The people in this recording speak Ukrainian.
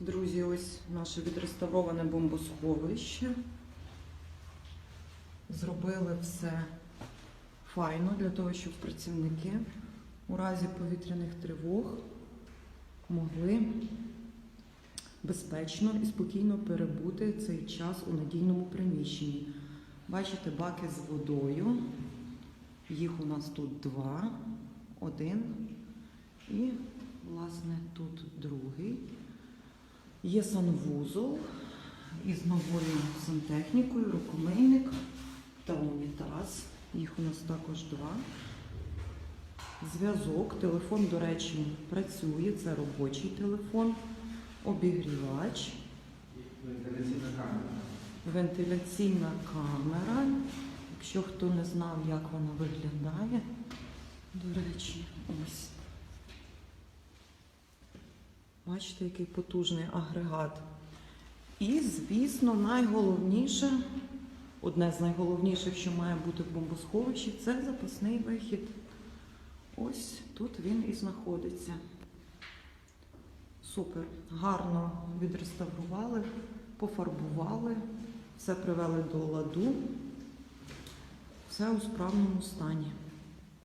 Друзі, ось наше відреставроване бомбосховище. Зробили все файно для того, щоб працівники у разі повітряних тривог могли безпечно і спокійно перебути цей час у надійному приміщенні. Бачите, баки з водою. Їх у нас тут два. Один і, власне, тут другий. Є санвузол із новою сантехнікою, рукомийник та унітаз. Їх у нас також два. Зв'язок. Телефон, до речі, працює. Це робочий телефон, обігрівач, Вентиляційна камера. вентиляційна камера. Якщо хто не знав, як вона виглядає, до речі, ось. Бачите, який потужний агрегат. І, звісно, найголовніше, одне з найголовніших, що має бути в бомбосховищі, це запасний вихід. Ось тут він і знаходиться. Супер. Гарно відреставрували, пофарбували, все привели до ладу. Все у справному стані.